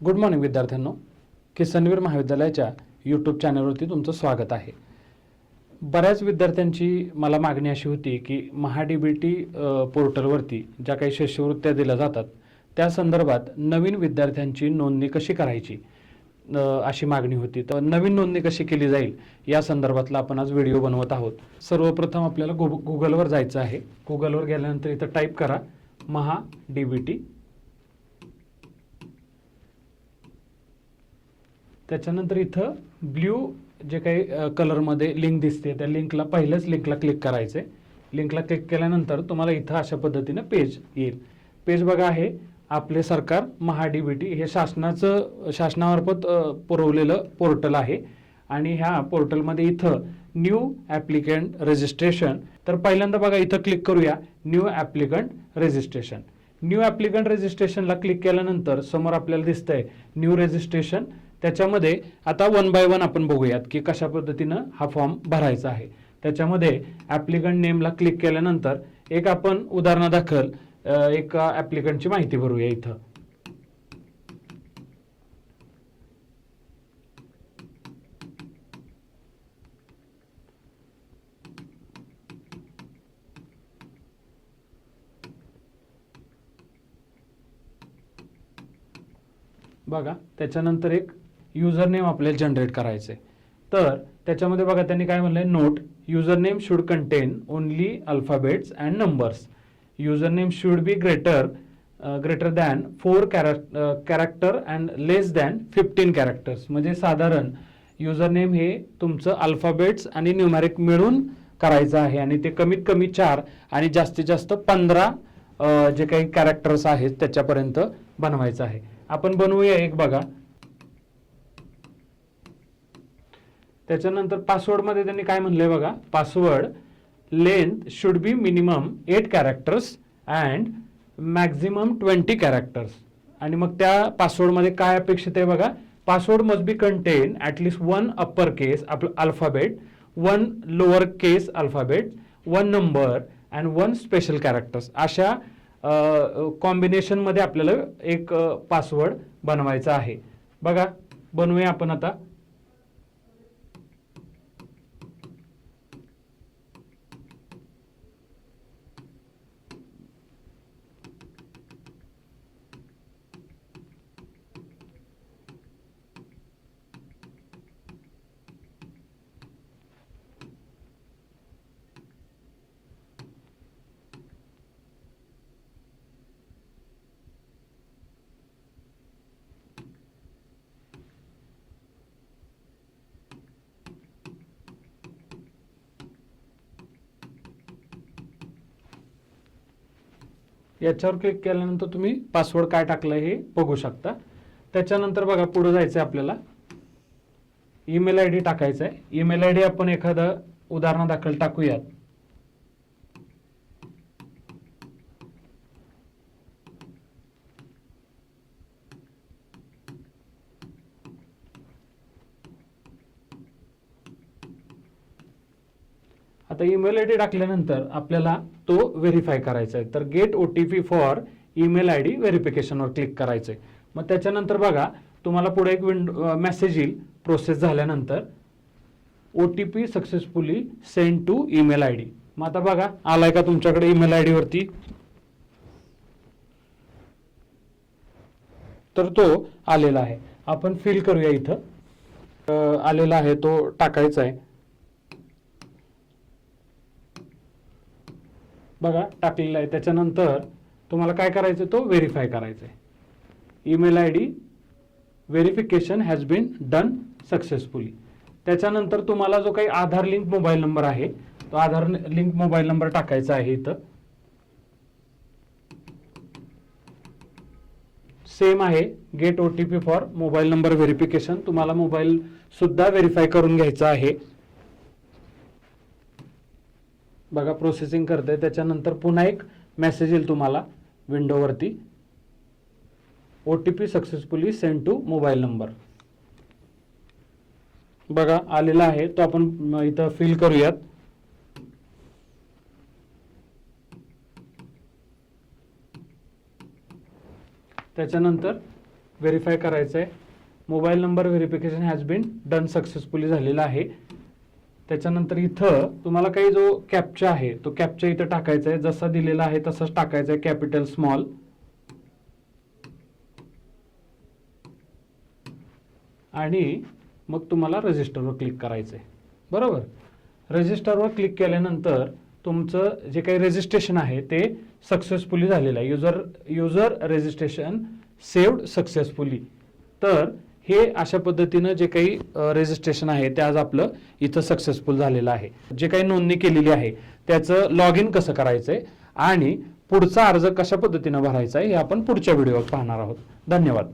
Good morning विद्यार्थ्यांनो. किसनवीर महाविद्यालयाच्या YouTube चॅनलवरती तुमचं स्वागत आहे. बऱ्याच विद्यार्थ्यांची मला मागणी अशी होती की महाडी बी टी पोर्टलवरती ज्या काही शिष्यवृत्त्या दिल्या जातात त्या संदर्भात नवीन विद्यार्थ्यांची नोंदणी कशी करायची अशी मागणी होती. तर नवीन नोंदणी कशी केली जाईल या संदर्भातला आपण आज व्हिडिओ बनवत आहोत. सर्वप्रथम आपल्याला गु गुगलवर जायचं आहे. गुगलवर गेल्यानंतर इथं टाईप करा महा डी बी टी त्याच्यानंतर इथं ब्ल्यू जे काही कलरमध्ये लिंक दिसते त्या लिंकला पहिल्याच लिंकला क्लिक करायचं आहे लिंकला क्लिक केल्यानंतर तुम्हाला इथं अशा पद्धतीनं पेज येईल. पेज बघा आहे आपले सरकार महाडीबीटी हे शासनाचं शासनामार्फत पुरवलेलं पोर्टल आहे. आणि ह्या पोर्टलमध्ये इथं न्यू ॲप्लिकंट रजिस्ट्रेशन तर पहिल्यांदा बघा इथं क्लिक करूया new applicant registration new applicant रजिस्ट्रेशनला click केल्यानंतर समोर आपल्याला दिसतंय न्यू रजिस्ट्रेशन त्याच्यामध्ये आता वन बाय वन आपण बघूयात की कशा पद्धतीनं हा फॉर्म भरायचा आहे. त्याच्यामध्ये ॲप्लिकंट नेमला क्लिक केल्यानंतर एक आपण उदाहरणादाखल एक ॲप्लिकंटची माहिती भरूया इथं. बघा त्याच्यानंतर एक युजर नेम आपल्याला जनरेट करायचं आहे तर त्याच्यामध्ये बघा त्यांनी काय म्हणलंय? Note user name should contain only alphabets and numbers user name should be greater greater than four character and less than fifteen characters म्हणजे साधारण युजर नेम हे तुमचं अल्फाबेट्स आणि न्यूमॅरिक मिळून करायचं आहे. आणि ते कमीत कमी चार आणि जास्तीत जास्त पंधरा uh, जे काही कॅरेक्टर्स आहेत त्याच्यापर्यंत बनवायचं आहे. आपण बनवूया एक बघा. त्याच्यानंतर पासवर्डमध्ये त्यांनी काय म्हणलंय बघा? Password length should be minimum eight characters and maximum twenty characters आणि मग त्या पासवर्डमध्ये काय अपेक्षित आहे बघा? Password must be contain at least one upper case आपलं alphabet one lower case alphabet one number and one special characters अशा कॉम्बिनेशनमध्ये आपल्याला एक पासवर्ड बनवायचा आहे. बघा बनवूया आपण आता. याच्यावर क्लिक केल्यानंतर तुम्ही पासवर्ड काय टाकलं हे बघू शकता. त्याच्यानंतर बघा पुढे जायचं आहे आपल्याला. ईमेल आय डी टाकायचा आहे ईमेल आय डी आपण एखादं उदाहरणादाखल टाकूयात. आता ईमेल आय डी टाकल्यानंतर आपल्याला तो व्हेरीफाय करायचा आहे. तर get O T P for email I D व्हेरिफिकेशनवर click करायचं आहे. मग त्याच्यानंतर बघा तुम्हाला पुढे एक विंडो मेसेज येईल. प्रोसेस झाल्यानंतर O T P successfully send to email I D मग आता बघा आलाय का तुमच्याकडे ईमेल आय डीवरती तर तो आलेला आहे. आपण फिल करूया इथं. आलेला आहे तो टाकायचा आहे. बघा टाकलेला आहे. त्याच्यानंतर तुम्हाला काय करायचं तो व्हेरीफाय करायचा आहे email I D verification has been done successfully त्याच्यानंतर तुम्हाला जो काही आधार लिंक मोबाईल नंबर आहे तो आधार लिंक मोबाईल नंबर टाकायचा आहे इथं. सेम आहे. Get O T P for mobile number verification तुम्हाला मोबाईल सुद्धा व्हेरीफाय करून घ्यायचा आहे. बघा प्रोसेसिंग करते त्याच्यानंतर पुन्हा एक मेसेज येईल तुम्हाला विंडोवरती O T P successfully send to mobile number बघा आलेला आहे. तो आपण इथं फिल करूयात. त्याच्यानंतर व्हेरीफाय करायचं आहे mobile number verification has been done successfully झालेला आहे. त्याच्यानंतर इथं तुम्हाला काही जो कॅपचा आहे तो कॅपचा इथं टाकायचा आहे. जसा दिलेला आहे तसाच टाकायचा आहे कॅपिटल स्मॉल आणि मग तुम्हाला रजिस्टरवर क्लिक करायचं आहे बरोबर? रजिस्टरवर क्लिक केल्यानंतर तुमचं जे काही रजिस्ट्रेशन आहे ते सक्सेसफुली झालेलं आहे. User user registration saved successfully तर हे अशा पद्धतीनं जे काही रजिस्ट्रेशन आहे ते आज आपलं इथं सक्सेसफुल झालेलं आहे. जे काही नोंदणी केलेली आहे त्याचं लॉग इन कसं करायचं आहे आणि पुढचा अर्ज कशा पद्धतीनं भरायचा आहे हे आपण पुढच्या व्हिडिओत पाहणार आहोत. धन्यवाद.